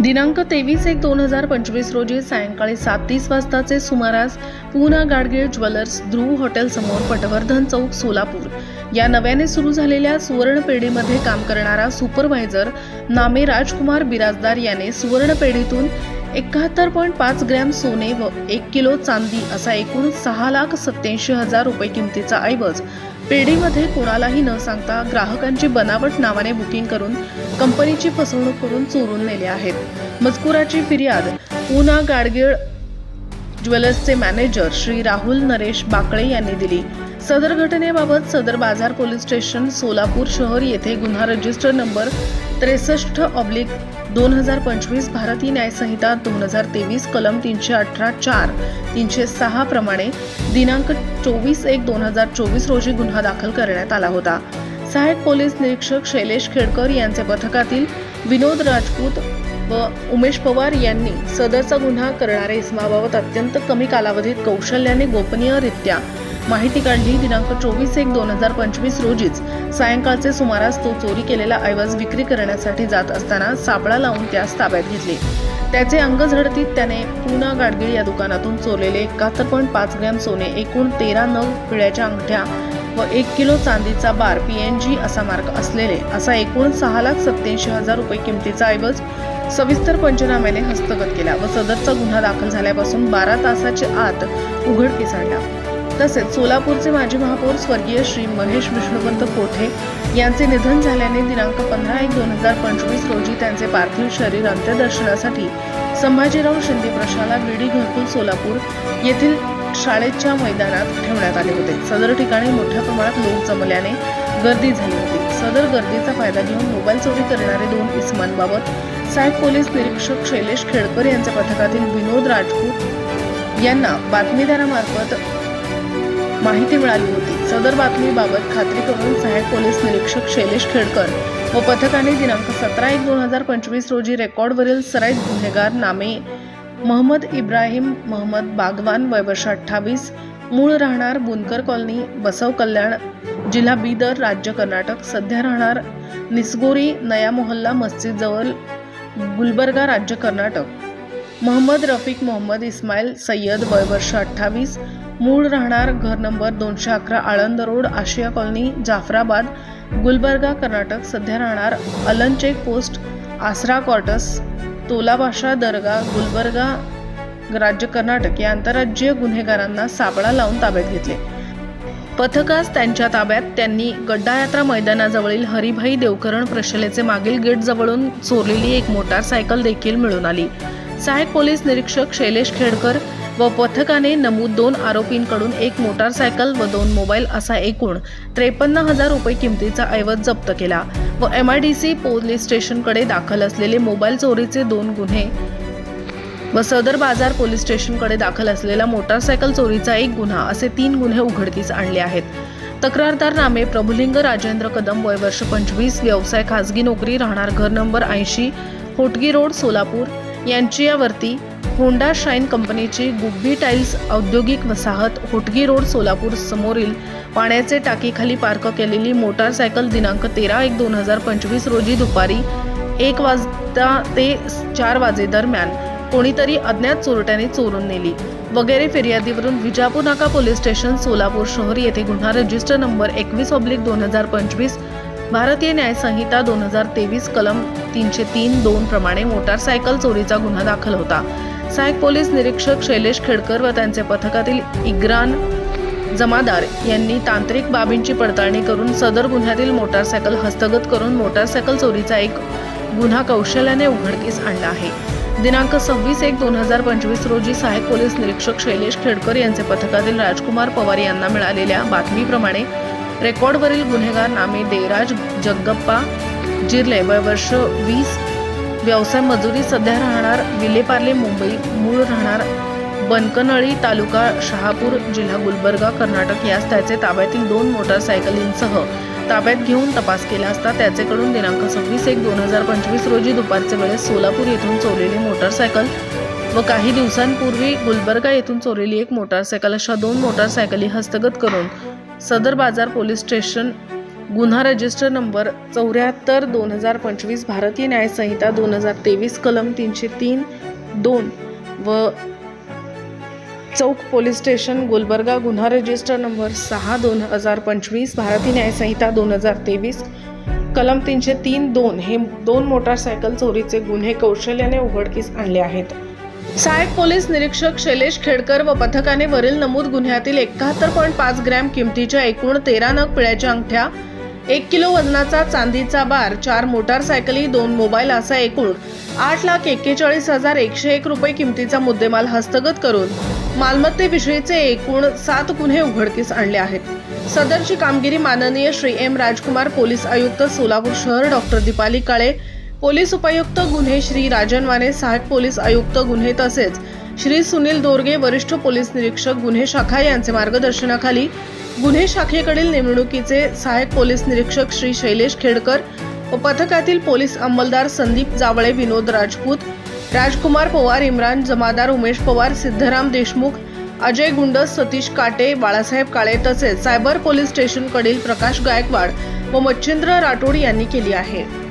दिनांक तेवीस एक दोन हजार पंचवीस रोजी सायंकाळी सात तीस वाजताचे सुमारास पूना गाडगीळ ज्वेलर्स ध्रुव हॉटेल समोर पटवर्धन चौक सोलापूर. या नव्याने सुरू झालेल्या सुवर्णपेढीमध्ये काम करणारा सुपरवायझर नामे राजकुमार बिराजदार याने सुवर्णपेढीतून एकाहत्तर पॉईंट पाच ग्रॅम सोने व एक किलो चांदी असा एकूण सहा लाख सत्याऐंशी हजार रुपये किमतीचा ऐवज पेढीमध्ये कोणालाही न सांगता ग्राहकांची बनावट नावाने बुकिंग करून कंपनीची फसवणूक करून चोरून नेले आहेत. मजकुराची फिर्याद पुना गाडगीळ ज्वेलर्सचे मॅनेजर श्री राहुल नरेश बाकळे यांनी दिली. सदर घटनेबाबत सदर बाजार पोलीस स्टेशन सोलापूर शहर येथे गुन्हा रजिस्टर नंबर त्रेसष्ट ऑब्लिक दोन हजार पंचवीस भारतीय न्यायसंहिता दोन हजार तेवीस कलम तीनशे अठरा चार तीनशे सहा प्रमाणे दिनांक चोवीस एक दोन हजार चोवीस रोजी गुन्हा दाखल करण्यात आला होता. सहाय्यक पोलीस निरीक्षक शैलेश खेडकर यांचे पथकातील विनोद राजपूत व उमेश पवार यांनी सदरचा गुन्हा करणाऱ्या इसमाबाबत अत्यंत कमी कालावधीत कौशल्याने गोपनीयरित्या माहिती काढली. दिनांक चोवीस एक दोन हजार पंचवीस रोजीच सायंकाळचे सुमारास तो चोरी केलेला ऐवज विक्री करण्यासाठी जात असताना सापळा लावून त्यास ताब्यात घेतले. त्याचे अंग झडतीत त्याने पुना गाडगीळ या दुकानातून चोरलेले एकाहत्तर पॉईंट पाच ग्रॅम सोने एकूण तेरा नग पिळ्याच्या अंगठ्या व एक किलो चांदीचा बार पी एन जी असा मार्क असलेले असा एकूण सहा लाख सत्याऐंशी हजार रुपये किमतीचा ऐवज सविस्तर पंचनाम्याने हस्तगत केला व सदरचा गुन्हा दाखल झाल्यापासून बारा तासाच्या आत उघडकीस आणला. तसेच सोलापूरचे माजी महापौर स्वर्गीय श्री महेश विष्णुवंत कोठे यांचे निधन झाल्याने दिनांक पंधरा एक दोन हजार पंचवीस रोजी त्यांचे पार्थिव शरीर अंत्यदर्शनासाठी संभाजीराव शिंदे प्रशाला विडी घरकुल सोलापूर येथील शाळेच्या मैदानात ठेवण्यात आले होते. सदर ठिकाणी मोठ्या प्रमाणात लोक जमल्याने गर्दी झाली होती. सदर गर्दीचा फायदा घेऊन मोबाईल चोरी करणारे दोन इसमांबाबत साहेब पोलीस निरीक्षक शैलेश खेडकर यांच्या पथकातील विनोद राजपूत यांना बातमीदारामार्फत माहिती मिळाली होती. सदर बातमीबाबत खात्री करून सहाय्यक पोलीस निरीक्षक शैलेश खेडकर व पथकाने दिनांक सतरा एक दोन हजार पंचवीस रोजी रेकॉर्डवरील सराईत गुन्हेगार नामे महम्मद इब्राहिम महम्मद बागवान वय वर्ष अठ्ठावीस मूळ राहणार बुनकर कॉलनी बसव कल्याण जिल्हा बीदर राज्य कर्नाटक सध्या राहणार निसगोरी नया मोहल्ला मस्जिदजवळ गुलबर्गा राज्य कर्नाटक. मोहम्मद रफिक मोहम्मद इस्माईल सय्यद वय वर्ष अठ्ठावीस. मूळ राहणार घर नंबर दोनशे अकरा Aland road Asia colony Jafrabad. Gulbarga Karnataka. सध्या राहणार Aland check post Asra quarters. तोलाबाशा दर्गा गुलबर्गा राज्य कर्नाटक या आंतरराज्यीय गुन्हेगारांना सापळा लावून ताब्यात घेतले. पथकास त्यांच्या ताब्यात त्यांनी गड्डायात्रा मैदानाजवळील हरिभाई देवकरण प्रशलेचे मागील गेट जवळून चोरलेली एक मोटारसायकल देखील मिळून आली. सहाय्यक पोलीस निरीक्षक शैलेश खेडकर व पथकाने नमूद दोन आरोपींकडून एक मोटारसायकल व दोन मोबाईल असा एकूण त्रेपन्न हजार रुपये किमतीचा ऐवज जप्त केला व M I D C police स्टेशनकडे दाखल असलेले मोबाईल चोरीचे दोन गुन्हे व सदर बाजार पोलीस स्टेशनकडे दाखल असलेला मोटारसायकल चोरीचा एक गुन्हा असे तीन गुन्हे उघडकीस आणले आहेत. तक्रारदार नामे प्रभुलिंग राजेंद्र कदम वय वर्ष पंचवीस व्यवसाय खाजगी नोकरी राहणार घर नंबर ऐंशी होटगी रोड सोलापूर यांची यावरती होंडा शाईन कंपनीची गुब्बी टाईल्स औद्योगिक वसाहत होटगी रोड सोलापूर समोरील पाण्याचे टाकीखाली पार्क केलेली मोटारसायकल दिनांक तेरा एक दोन हजार पंचवीस रोजी दुपारी एक वाजता ते चार वाजेदरम्यान कोणीतरी अज्ञात चोरट्याने चोरून नेली. वगैरे फिर्यादीवरून विजापूर नाका पोलीस स्टेशन सोलापूर शहर येथे गुन्हा रजिस्टर नंबर एकवीस ऑब्लिक दोन हजार पंचवीस भारतीय न्यायसंहिता दोन हजार तेवीस कलम तीनशे तीन दोन प्रमाणे मोटारसायकल चोरीचा गुन्हा दाखल होता. सहाय्यक पोलीस निरीक्षक शैलेश खेडकर व त्यांचे पथकातील इग्रान जमादार यांनी तांत्रिक बाबींची पडताळणी करून सदर गुन्ह्यातील मोटारसायकल हस्तगत करून मोटारसायकल चोरीचा एक गुन्हा कौशल्याने उघडकीस आणला आहे. दिनांक सव्वीस एक दोन हजार पंचवीस रोजी सहाय्यक पोलीस निरीक्षक शैलेश खेडकर यांचे पथकातील राजकुमार पवार यांना मिळालेल्या बातमीप्रमाणे रेकॉर्डवरील गुन्हेगार नामे देराज जगप्पा जिरले वय वर्ष वीस. व्यवसाय मजुरी सध्या राहणार विलेपार्ले मुंबई. मूळ राहणार बनकनळी तालुका शहापूर जिल्हा गुलबर्गा कर्नाटक. यास त्याचे ताब्यातील दोन मोटारसायकलींसह ताब्यात घेऊन तपास केला असता त्याचेकडून दिनांक सव्वीस एक दोन हजार पंचवीस रोजी दुपारचे वेळेस सोलापूर येथून चोरलेली मोटारसायकल व काही दिवसांपूर्वी गुलबर्गा येथून चोरलेली एक मोटारसायकल अशा दोन मोटारसायकली हस्तगत करून सदर बाजार पोलीस स्टेशन गुन्हा रजिस्टर नंबर चौऱ्याहत्तर दोन हजार पंचवीस भारतीय न्यायसंहिता दोन हजार तेवीस कलम तीनशे तीन दोन व चौक पोलीस स्टेशन गुलबर्गा गुन्हा रजिस्टर नंबर सहा दोन हजार पंचवीस भारतीय न्यायसंहिता दोन हजार तेवीस कलम तीनशे तीन दोन हे दोन मोटारसायकल चोरीचे गुन्हे कौशल्याने उघडकीस आणले आहेत. सहाय्यक पोलीस निरीक्षक शैलेश खेडकर व पथकाने वरील नमूद गुन्ह्यातील एकाहत्तर पॉईंट पाच ग्रॅम किमतीच्या एकूण तेरा नग पिळ्याच्या अंगठ्या एक किलो वजनाचा चांदीचा बार चार मोटारसायकली दोन मोबाईल असा एकूण आठ लाख एक्केचाळीस हजार एकशे एक रुपये किमतीचा मुद्देमाल हस्तगत करून मालमत्तेविषयीचे एकूण सात गुन्हे उघडकीस आणले आहेत. सदरची कामगिरी माननीय श्री एम राजकुमार पोलीस आयुक्त सोलापूर शहर डॉक्टर दीपाली काळे पोलीस उपायुक्त गुन्हे श्री राजन वाने पोलीस आयुक्त गुन्हे तसेच श्री सुनील दोरगे वरिष्ठ पोलीस निरीक्षक गुन्हे शाखा यांचे मार्गदर्शनाखाली गुन्हे शाखेकडील नेमणुकीचे सहाय्यक पोलीस निरीक्षक श्री शैलेश खेडकर व पथकातील पोलीस अंमलदार संदीप जावळे विनोद राजपूत राजकुमार पवार इम्रान जमादार उमेश पवार सिद्धराम देशमुख अजय गुंडस सतीश काटे बाळासाहेब काळे तसेच सायबर पोलीस स्टेशनकडील प्रकाश गायकवाड व मच्छिंद्र राठोड यांनी केली आहे.